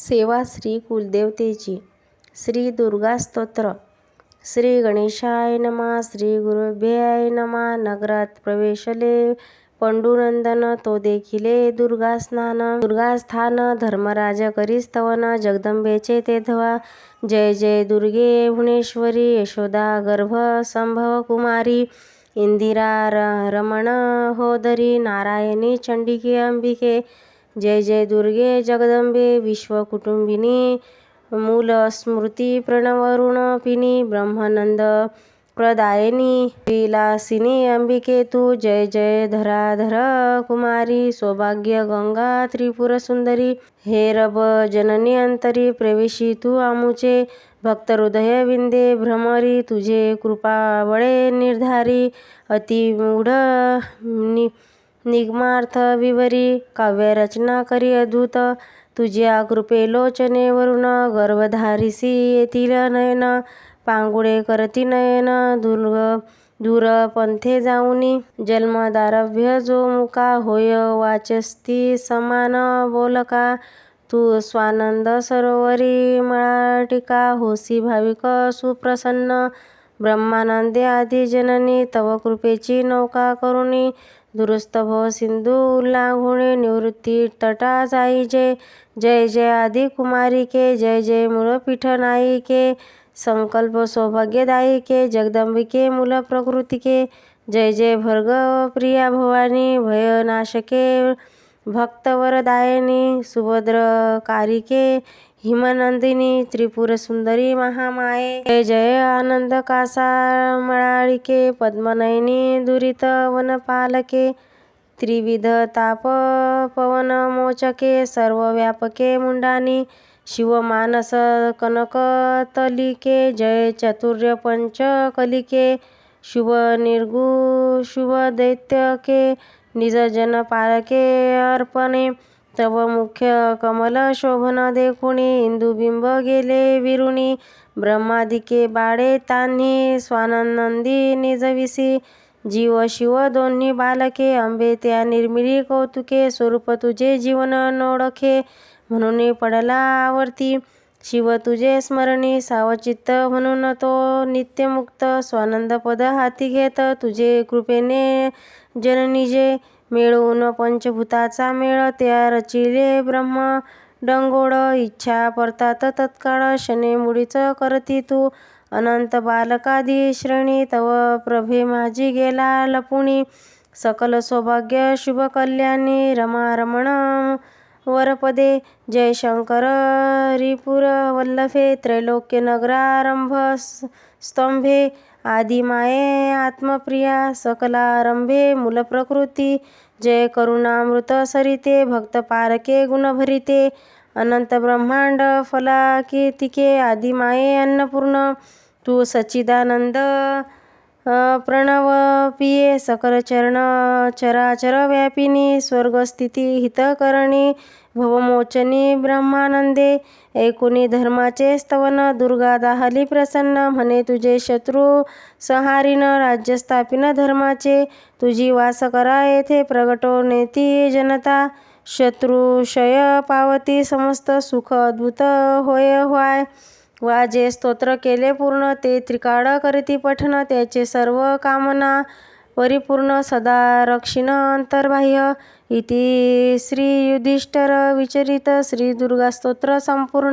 सेवा श्री कुलदेवतेची. श्री दुर्गा स्तोत्र. श्री गणेशाय नमा श्री गुरुभ्याय नमा नगरात प्रवेशले पंडुनंदन तो देखिले दुर्गा स्नान. धर्मराज करीस्तवन जगदंबेचे ते धवा. जय जय दुर्गे भुवनेश्वरी यशोदा गर्भ संभव कुमारी. इंदिरा र रमण होदरी नारायणी चंडिके अंबिके. जय जय दुर्गे जगदंबे विश्वकुटुंबिनी मूल स्मृती प्रणवरुणपिनी ब्रह्मानंद प्रदायिनी विलासिनी अंबिके तू जय जय धराधर कुमारी सौभाग्य गंगा त्रिपुर सुंदरी हे रब जननी अंतरी प्रवेशी तू आमुचे भक्त हृदय विंदे भ्रमरी तुझे कृपावळे निर्धारी अतिमूढ नि निगमार्थ विवरी काव्यरचना करी अद्भुत. तुझ्या कृपे गर्भधारिसी येतील नयन. पांगुळे करती नयन दुर्ग दूर पंथे जाऊनी. जन्मदारभ्य जो मुका होय वाचस्ती समान बोलका. तू स्वानंद सरोवरी मळाटिका होसी भाविक सुप्रसन्न. ब्रह्मानंदे आदी जननी तव कृपेची नौका करुणी दुरुस्त भव सिंधू उल्लांघुणे निवृत्ती तटा जाईजे. जय जय आदि कुमारिके जय जय मूळपीठ नायिके संकल्प सौभाग्यदायिके जगदंबिके मूल प्रकृतिके. जय जय भर्गव प्रिया भवानी भयनाशके भक्तवरदायिनी सुभद्रकारिके हिमनंदिनी त्रिपुर सुंदरी महामाये। जय जय आनंद कासामळाळिके पद्मनयनी दुरित वनपालके त्रिविध ताप सर्व सर्वव्यापके मुंडानी शिवमानस कनकतलिके जय चातुर्य पंचकलिके शुभ निजजन पालके अर्पणे तव मुख्य कमल शोभन देखुणी इंदुबिंब गेले विरुणी ब्रह्मादिके बाळे तान्ही स्वानंदी निजविसी जीव शिव दोन्ही बालके अंबे त्या निर्मिळी कौतुके स्वरूप तुझे जीवन नोडखे म्हणून पडला आवर्ती शिव तुझे स्मरणी सावचित्त म्हणून तो नित्यमुक्त स्वानंद पद हाती घेत तुझे कृपेने जननिजे मिळवून पंचभूताचा मेळ त्या रचिले ब्रह्म डंगोळ इच्छा परतात तत्काळ शने मुळीच करती तू. अनंत बालकादी श्रेणी तव प्रभे माझी गेला लपुणी. सकल सौभाग्य शुभ कल्याणी रमा रमण वरपदे जयशंकर रिपुर वल्लभे त्रैलोक्य नगरारंभ स्तंभे आदिमाये आत्मप्रिया सकलारंभे मूलप्रकृती जय करुणामृत सरिते गुणभरिते अनंत ब्रह्मांड फलाकीर्तिके आदिमाये अन्नपूर्ण तू सच्चिदानंद प्रणव पिये सकल चरण चराचर व्यापिनी स्वर्गस्थिती हितकरणी भवमोचनी ब्रह्मानंदे ऐकुनी धर्माचे स्तवन दुर्गा दाहली प्रसन्न म्हणे तुझे शत्रू संहारीन राज्य स्थापिन धर्माचे तुझी वास करा येथे प्रगटो नेती जनता शत्रुशय पावती समस्त सुख अद्भुत होय व्हाय वा जे स्तोत्र केले पूर्ण ते त्रिकाळ करीती पठन त्याचे सर्व कामना परिपूर्ण सदा रक्षिण अंतर्बाह्य. इति श्री युधिष्ठिर विचरित श्री दुर्गा स्तोत्र संपूर्ण.